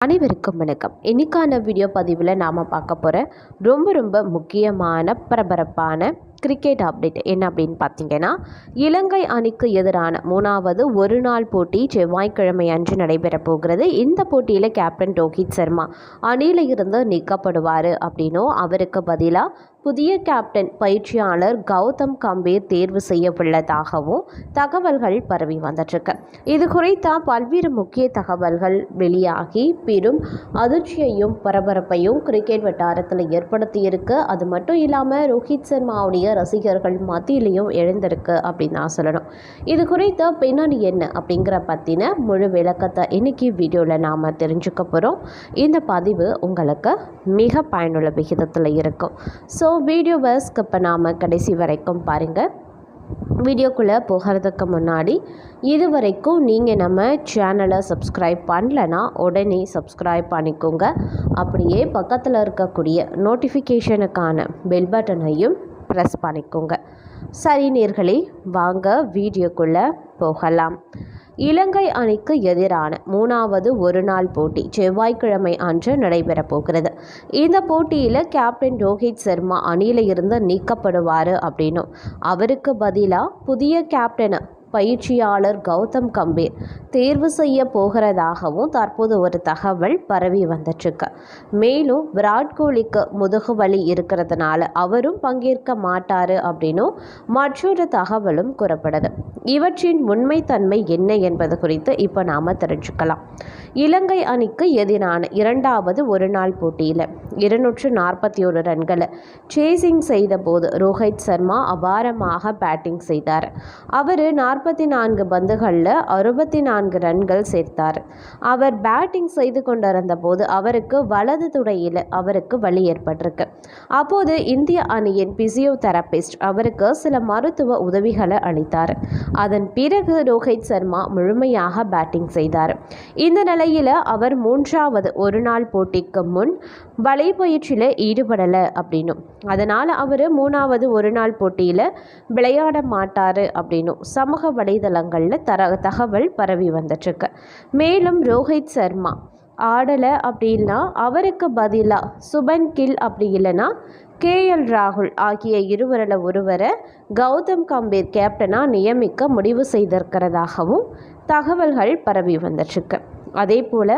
அனைவருக்கும் வணக்கம். இன்னைக்கான வீடியோ பதிவில் நாம் பார்க்க போகிற ரொம்ப ரொம்ப முக்கியமான பரபரப்பான கிரிக்கெட் அப்டேட் என்ன அப்படின்னு பார்த்தீங்கன்னா இலங்கை அணிக்கு எதிரான மூணாவது ஒரு நாள் போட்டி செவ்வாய்க்கிழமை அன்று நடைபெறப் போகிறது. இந்த போட்டியில் கேப்டன் ரோஹித் சர்மா அணியில் இருந்து நீக்கப்படுவார் அப்படின்னும் அவருக்கு பதிலாக புதிய கேப்டன் பயிற்சியாளர் கௌதம் கம்பீர் தேர்வு செய்யவுள்ளதாகவும் தகவல்கள் பரவி வந்துட்டுருக்கு. இது குறித்த பல்வேறு முக்கிய தகவல்கள் வெளியாகி பெரும் அதிர்ச்சியையும் பரபரப்பையும் கிரிக்கெட் வட்டாரத்தில் ஏற்படுத்தியிருக்கு. அது மட்டும் இல்லாமல் ரோஹித் சர்மாவுடைய ரசிகர்கள் மத்தியிலையும் எழுந்திருக்கு அப்படின்னு நான் சொல்லணும். இது குறித்த பின்னாடி என்ன அப்படிங்கிற பற்றின முழு விளக்கத்தை இன்னைக்கு வீடியோவில் நாம் தெரிஞ்சுக்க போகிறோம் இந்த பதிவு உங்களுக்கு மிக பயனுள்ள விகிதத்தில் இருக்கும். ஸோ வீடியோவை ஸ்கிப் பண்ணாமல் கடைசி வரைக்கும் பாருங்கள் வீடியோக்குள்ளே போகிறதுக்கு முன்னாடி இது வரைக்கும் நீங்கள் நம்ம சேனலை சப்ஸ்கிரைப் பண்ணலன்னா உடனே சப்ஸ்கிரைப் பண்ணிக்கோங்க. அப்படியே பக்கத்தில் இருக்கக்கூடிய நோட்டிஃபிகேஷனுக்கான பெல் பட்டனையும் ப்ரெஸ் பண்ணிக்கோங்க. சரி நேர்களே வாங்க வீடியோக்குள்ளே போகலாம். இலங்கை அணிக்கு எதிரான மூணாவது ஒருநாள் போட்டி செவ்வாய்க்கிழமை அன்று நடைபெறப் போகிறது. இந்த போட்டியில் கேப்டன் ரோஹித் சர்மா அணியில் இருந்து நீக்கப்படுவார் அப்படின்னும். அவருக்கு பதிலாக புதிய கேப்டனை பயிற்சியாளர் கௌதம் கம்பீர் தேர்வு செய்ய போகிறதாகவும் தற்போது ஒரு தகவல் பரவி வந்துட்டுருக்கு. மேலும் விராட் கோலிக்கு முதுகு வலி இருக்கிறதுனால அவரும் பங்கேற்க மாட்டார் அப்படின்னும் மற்றொரு தகவலும் கூறப்படுது. இவற்றின் உண்மைத்தன்மை என்ன என்பது குறித்து இப்போ நாம் தெரிஞ்சுக்கலாம். இலங்கை அணிக்கு எதிரான இரண்டாவது ஒரு நாள் போட்டியில் இருநூற்று நாற்பத்தி ஒரு ரன்களை சேசிங் செய்தபோது ரோஹித் சர்மா அபாரமாக பேட்டிங் செய்தார். அவர் நாற்பத்தி நான்கு பந்துகளில் அறுபத்தி நான்கு ரன்கள் சேர்த்தார். அவர் பேட்டிங் செய்து கொண்டிருந்த போது அவருக்கு வலது துடையில் அவருக்கு வலி ஏற்பட்டிருக்கு. அப்போது இந்திய அணியின் பிசியோதெரபிஸ்ட் அவருக்கு சில மருத்துவ உதவிகளை அளித்தார். அதன் பிறகு ரோஹித் சர்மா முழுமையாக பேட்டிங் செய்தார். இந்த நிலையில் அவர் மூன்றாவது ஒரு நாள் போட்டிக்கு முன் வலைப்பயிற்சியில் ஈடுபடலை அப்படின்னும். அதனால் அவர் மூணாவது ஒரு நாள் போட்டியில் விளையாட மாட்டார் அப்படின்னும். சமூக வலைதளங்களில் தர தகவல் பரவி வந்துட்டுருக்கு. மேலும் ரோஹித் சர்மா ஆடலை அப்படின்னா அவருக்கு பதிலாக சுபன் கில் அப்படி இல்லைன்னா கேஎல் ராகுல் ஆகிய இருவரில் ஒருவரை கௌதம் கம்பீர் கேப்டனாக நியமிக்க முடிவு செய்திருக்கிறதாகவும் தகவல்கள் பரவி வந்துட்டுருக்கு. அதே போல்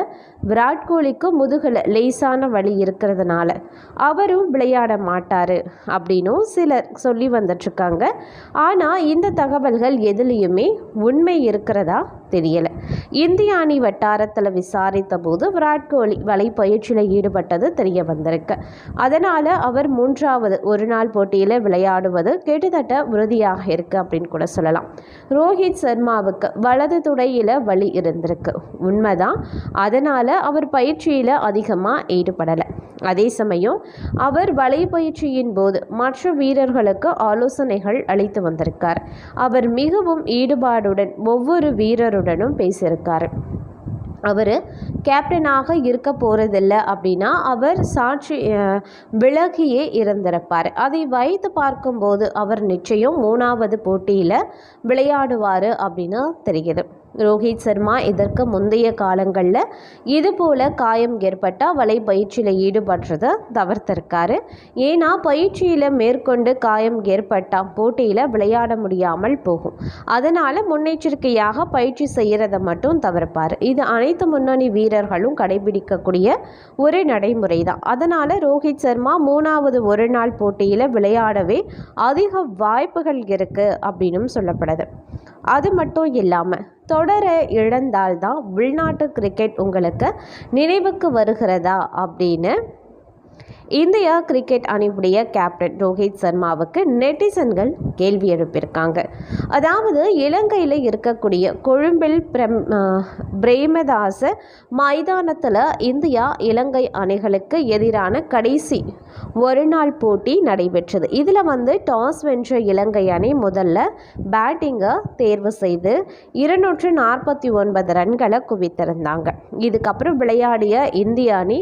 விராட் கோலிக்கு முதுகில் லேசான வழி இருக்கிறதுனால அவரும் விளையாட மாட்டார் அப்படின்னும் சிலர் சொல்லி வந்துட்டுருக்காங்க ஆனால் இந்த தகவல்கள் எதுலேயுமே உண்மை இருக்கிறதா தெரியலை. இந்திய அணி வட்டாரத்தில் விசாரித்த போது விராட் கோலி வலை பயிற்சியில் ஈடுபட்டது தெரிய வந்திருக்கு. அதனால் அவர் மூன்றாவது ஒரு நாள் போட்டியில் விளையாடுவது கிட்டத்தட்ட உறுதியாக இருக்குது அப்படின்னு கூட சொல்லலாம். ரோஹித் சர்மாவுக்கு வலது துடையில் வலி இருந்திருக்கு. உண்மைதான். அதனால் அவர் பயிற்சியில் அதிகமாக ஈடுபடலை. அதே சமயம் அவர் வலை பயிற்சியின் போது மற்ற வீரர்களுக்கு ஆலோசனைகள் அளித்து வந்திருக்கார். அவர் மிகவும் ஈடுபாடுடன் ஒவ்வொரு வீரருடனும் பேசியிருக்கார் அவர் கேப்டனாக இருக்க போகிறதில்ல அப்படின்னா அவர் சாட்சி விலகியே இருந்திருப்பார். அதை வைத்து பார்க்கும்போது அவர் நிச்சயம் மூணாவது போட்டியில் விளையாடுவார் அப்படின்னு தெரிகிறது. ரோஹித் சர்மா இதற்கு முந்தைய காலங்களில் இதுபோல் காயம் ஏற்பட்டால் வலை பயிற்சியில் ஈடுபடுறத தவிர்த்திருக்காரு. ஏன்னா பயிற்சியில் மேற்கொண்டு காயம் ஏற்பட்டால் போட்டியில் விளையாட முடியாமல் போகும். அதனால் முன்னெச்சரிக்கையாக பயிற்சி செய்கிறத மட்டும் தவிர்ப்பார். இது அனைத்து முன்னணி வீரர்களும் கடைபிடிக்கக்கூடிய ஒரு நடைமுறை தான் அதனால் ரோஹித் சர்மா மூணாவது ஒரு நாள் போட்டியில் விளையாடவே அதிக வாய்ப்புகள் இருக்குது அப்படின்னும் சொல்லப்படுது. அது மட்டும் இல்லாமல் தொடரை இழந்தால்தான் உள்நாட்டு கிரிக்கெட் உங்களுக்கு நினைவுக்கு வருகிறதா அப்படின்னு இந்தியா கிரிக்கெட் அணியுடைய கேப்டன் ரோஹித் சர்மாவுக்கு நெட்டிசன்கள் கேள்வி எழுப்பியிருக்காங்க. அதாவது இலங்கையில் இருக்கக்கூடிய கொழும்பில் பிரம் பிரேமதாச மைதானத்தில் இந்தியா இலங்கை அணிகளுக்கு எதிரான கடைசி ஒரு நாள் போட்டி நடைபெற்றது. இதில் வந்து டாஸ் வென்ற இலங்கை அணி முதல்ல பேட்டிங்கை தேர்வு செய்து இருநூற்று நாற்பத்தி ஒன்பது ரன்களை குவித்திருந்தாங்க. இதுக்கப்புறம் விளையாடிய இந்திய அணி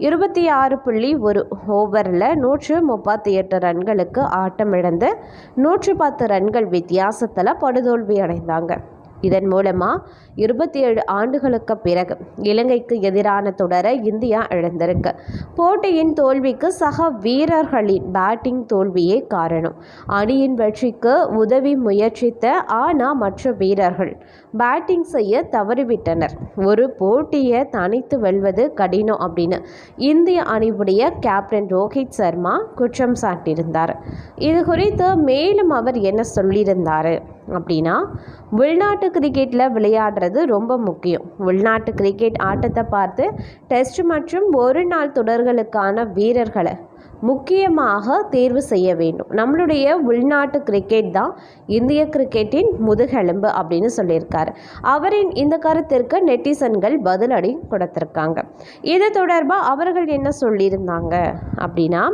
இருபத்தி ஆறு புள்ளி ஒரு ஓவரில் நூற்று முப்பத்தி எட்டு ரன்களுக்கு ஆட்டமிழந்து நூற்று பத்து ரன்கள் வித்தியாசத்தில் படுதோல்வி அடைந்தாங்க இதன் மூலமாக இருபத்தி ஏழு ஆண்டுகளுக்கு பிறகு இலங்கைக்கு எதிரான தொடரை இந்தியா இழந்திருக்கு. போட்டியின் தோல்விக்கு சக வீரர்களின் பேட்டிங் தோல்வியே காரணம். அணியின் வெற்றிக்கு உதவி முயற்சித்த ஆனால் மற்ற வீரர்கள் பேட்டிங் செய்ய தவறிவிட்டனர். ஒரு போட்டியை தனித்து வெல்வது கடினம் அப்படின்னு இந்திய அணிவுடைய கேப்டன் ரோஹித் சர்மா குற்றம் சாட்டியிருந்தார். இது குறித்து மேலும் அவர் என்ன சொல்லியிருந்தார்? அப்படின்னா உள்நாட்டு கிரிக்கெட்டில் விளையாடுறது ரொம்ப முக்கியம். உள்நாட்டு கிரிக்கெட் ஆட்டத்தை பார்த்து டெஸ்ட் மற்றும் ஒரு நாள் தொடர்களுக்கான வீரர்களை முக்கியமாக தேர்வு செய்ய வேண்டும். நம்மளுடைய உள்நாட்டு கிரிக்கெட் தான் இந்திய கிரிக்கெட்டின் முதுகெலும்பு அப்படின்னு சொல்லியிருக்காரு. அவரின் இந்த கருத்திற்கு நெட்டிசன்கள் பதிலடி கொடுத்துருக்காங்க. இது தொடர்பாக அவர்கள் என்ன சொல்லியிருந்தாங்க அப்படின்னா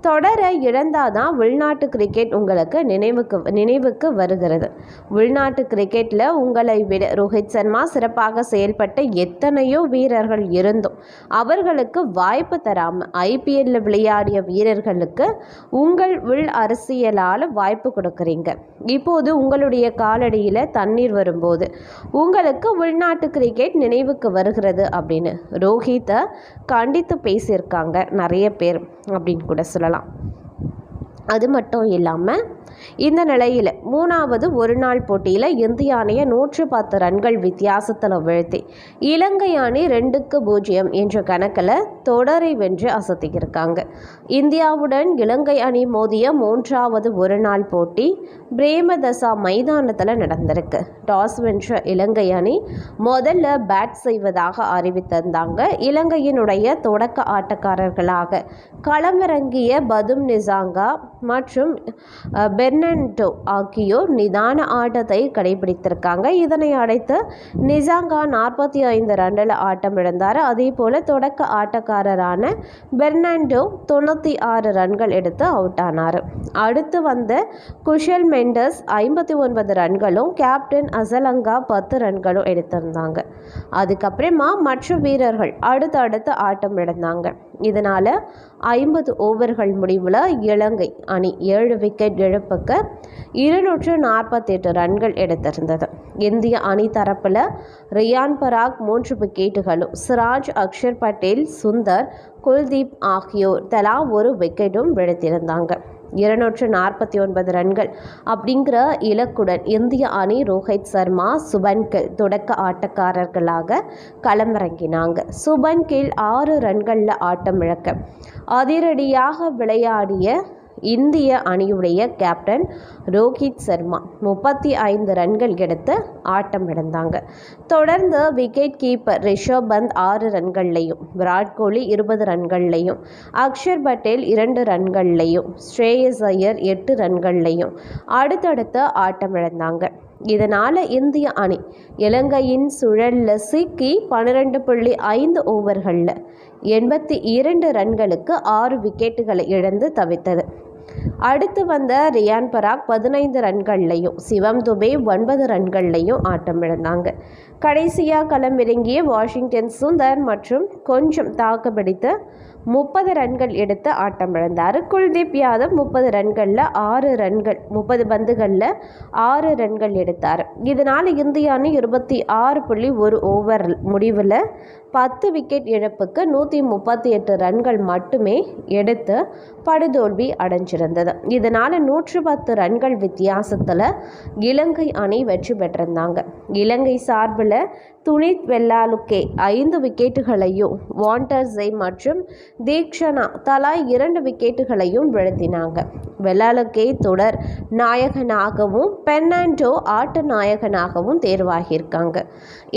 தொடரை இழந்தாதான் உள்நாட்டு கிரிக்கெட் உங்களுக்கு நினைவுக்கு நினைவுக்கு வருகிறது. உள்நாட்டு கிரிக்கெட்டில் உங்களை விட ரோஹித் சர்மா சிறப்பாக செயல்பட்ட எத்தனையோ வீரர்கள் இருந்தும் அவர்களுக்கு வாய்ப்பு தராமல் ஐபிஎல்ல விளையாடிய வீரர்களுக்கு உங்கள் உள் அரசியலால் வாய்ப்பு கொடுக்குறீங்க. இப்போது உங்களுடைய காலடியில் தண்ணீர் வரும்போது உங்களுக்கு உள்நாட்டு கிரிக்கெட் நினைவுக்கு வருகிறது அப்படின்னு ரோஹித்தை கண்டித்து பேசியிருக்காங்க நிறைய பேர் அப்படின்னு கூட சொல்லலாம். அது மட்டும் இல்லாமல் இந்த நிலையில் மூணாவது ஒரு நாள் போட்டியில் இந்திய அணியை நூற்று பத்து ரன்கள் வித்தியாசத்தில் வீழ்த்தி இலங்கை அணி ரெண்டுக்கு பூஜ்ஜியம் என்ற கணக்கில் தொடரை வென்று அசத்தியிருக்காங்க இந்தியாவுடன் இலங்கை அணி மோதிய மூன்றாவது ஒரு நாள் போட்டி பிரேமதசா மைதானத்தில் நடந்திருக்கு. டாஸ் வென்ற இலங்கை அணி முதல்ல பேட் செய்வதாக அறிவித்திருந்தாங்க. இலங்கையினுடைய தொடக்க ஆட்டக்காரர்களாக களமிறங்கிய பதும் நிசாங்கா மற்றும் பெர்னண்டோ ஆகியோர் நிதான ஆட்டத்தை கடைபிடித்திருக்காங்க. இதனை அடைத்து நிசாங்கா நாற்பத்தி ஐந்து ரன்னில் ஆட்டம் இழந்தார். அதே போல் தொடக்க ஆட்டக்காரரான பெர்னாண்டோ தொண்ணூற்றி ஆறு ரன்கள் எடுத்து அவுட் ஆனார். அடுத்து வந்த குஷல் மெண்டஸ் ஐம்பத்தி ஒன்பது ரன்களும் கேப்டன் அசலங்கா பத்து ரன்களும் எடுத்திருந்தாங்க. அதுக்கப்புறமா மற்ற வீரர்கள் அடுத்தடுத்து ஆட்டம் இழந்தாங்க. இதனால் ஐம்பது ஓவர்கள் முடிவில் இலங்கை அணி ஏழு விக்கெட் இழப்புக்கு இருநூற்று நாற்பத்தெட்டு ரன்கள் எடுத்திருந்தது. இந்திய அணி தரப்பில் ரியான் பராக் மூன்று விக்கெட்டுகளும் சிராஜ் அக்ஷர் பட்டேல் சுந்தர் குல்தீப் ஆகியோர் தலா ஒரு விக்கெட்டும் விழுத்திருந்தாங்க இருநூற்று நாற்பத்தி ஒன்பது ரன்கள். அப்படிங்கிற இலக்குடன் இந்திய அணி ரோஹித் சர்மா சுபன் கில் தொடக்க ஆட்டக்காரர்களாக களமிறங்கினாங்க. சுபன் கில் ஆறு ரன்களில் ஆட்டம் இழக்க அதிரடியாக விளையாடிய இந்திய அணியுடைய கேப்டன் ரோஹித் சர்மா முப்பத்தி ஐந்து ரன்கள் எடுத்து ஆட்டம் இழந்தாங்க. தொடர்ந்து விக்கெட் கீப்பர் ரிஷப் பந்த் ஆறு ரன்கள்லையும் விராட் கோலி இருபது ரன்கள்லையும் அக்ஷர் பட்டேல் இரண்டு ரன்கள்லையும் ஸ்ரேயஸ் ஐயர் எட்டு ரன்கள்லையும் அடுத்தடுத்து ஆட்டம் இழந்தாங்க. இதனால் இந்திய அணி இலங்கையின் சுழலில் சிக்கி பன்னிரெண்டு புள்ளி ஐந்து ஓவர்களில் எண்பத்தி இரண்டு ரன்களுக்கு ஆறு விக்கெட்டுகளை இழந்து தவித்தது. அடுத்து வந்த ரியான் பராக் பதினைந்து ரன்கள்லையும் சிவம் துபே ஒன்பது ரன்கள்லையும் ஆட்டமிழந்தாங்க. கடைசியாக களமிறங்கிய வாஷிங்டன் சுந்தர் மற்றும் கொஞ்சம் தாக்குப்பிடித்து முப்பது ரன்கள் எடுத்து ஆட்டமிழந்தார். குல்தீப் யாதவ் முப்பது ரன்களில் ஆறு ரன்கள் முப்பது பந்துகளில் ஆறு ரன்கள் எடுத்தார். இதனால் இந்திய அணி இருபத்தி ஆறு புள்ளி ஒரு ஓவர் முடிவில் பத்து விக்கெட் இழப்புக்கு நூற்றி முப்பத்தி எட்டு ரன்கள் மட்டுமே எடுத்து படுதோல்வி அடைஞ்சிருந்தது. இதனால் நூற்று பத்து ரன்கள் வித்தியாசத்தில் இலங்கை அணி வெற்றி பெற்றிருந்தாங்க. இலங்கை சார்பில் துனித் வெல்லாலுக்கே ஐந்து விக்கெட்டுகளையும் வாண்டர்ஸை மற்றும் தீக்ஷனா தலா இரண்டு விக்கெட்டுகளையும் வீழ்த்தினாங்க. வெல்லாலுக்கே தொடர் நாயகனாகவும் பெர்னாண்டோ ஆட்ட நாயகனாகவும் தேர்வாகியிருக்காங்க.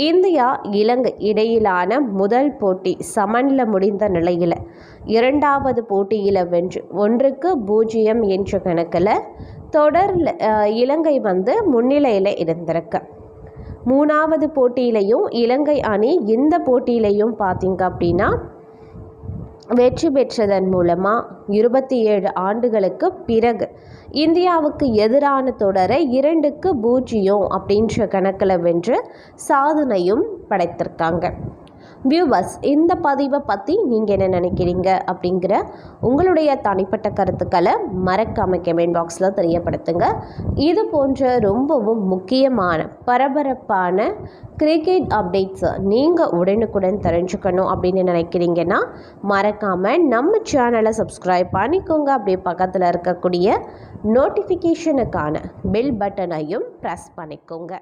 இந்தியா இலங்கை இடையிலான முதல் போட்டி சமனில் முடிந்த நிலையில். இரண்டாவது போட்டியில் வென்று ஒன்றுக்கு பூஜ்ஜியம் என்ற கணக்கில் தொடரில் இலங்கை வந்து முன்னிலையில் இருந்திருக்கு. மூணாவது போட்டியிலையும் இலங்கை அணி இந்த போட்டியிலையும் பார்த்தீங்க அப்படின்னா வெற்றி பெற்றதன் மூலமாக இருபத்தி ஏழு ஆண்டுகளுக்கு பிறகு இந்தியாவுக்கு எதிரான தொடரை இரண்டுக்கு பூஜ்ஜியம் அப்படின்ற கணக்கில் வென்று சாதனையும் படைத்திருக்காங்க. வியூவர்ஸ் இந்த பதிவை பற்றி நீங்கள் என்ன நினைக்கிறீங்க அப்படிங்கிற உங்களுடைய தனிப்பட்ட கருத்துக்களை மறக்காம கமெண்ட் பாக்ஸில் தெரியப்படுத்துங்க. இது போன்ற ரொம்பவும் முக்கியமான பரபரப்பான கிரிக்கெட் அப்டேட்ஸை நீங்கள் உடனுக்குடன் தெரிஞ்சுக்கணும் அப்படின்னு நினைக்கிறீங்கன்னா மறக்காமல் நம்ம சேனலை சப்ஸ்கிரைப் பண்ணிக்கோங்க. அப்படியே பக்கத்தில் இருக்கக்கூடிய நோட்டிஃபிகேஷனுக்கான பெல் பட்டனையும் ப்ரெஸ் பண்ணிக்கோங்க.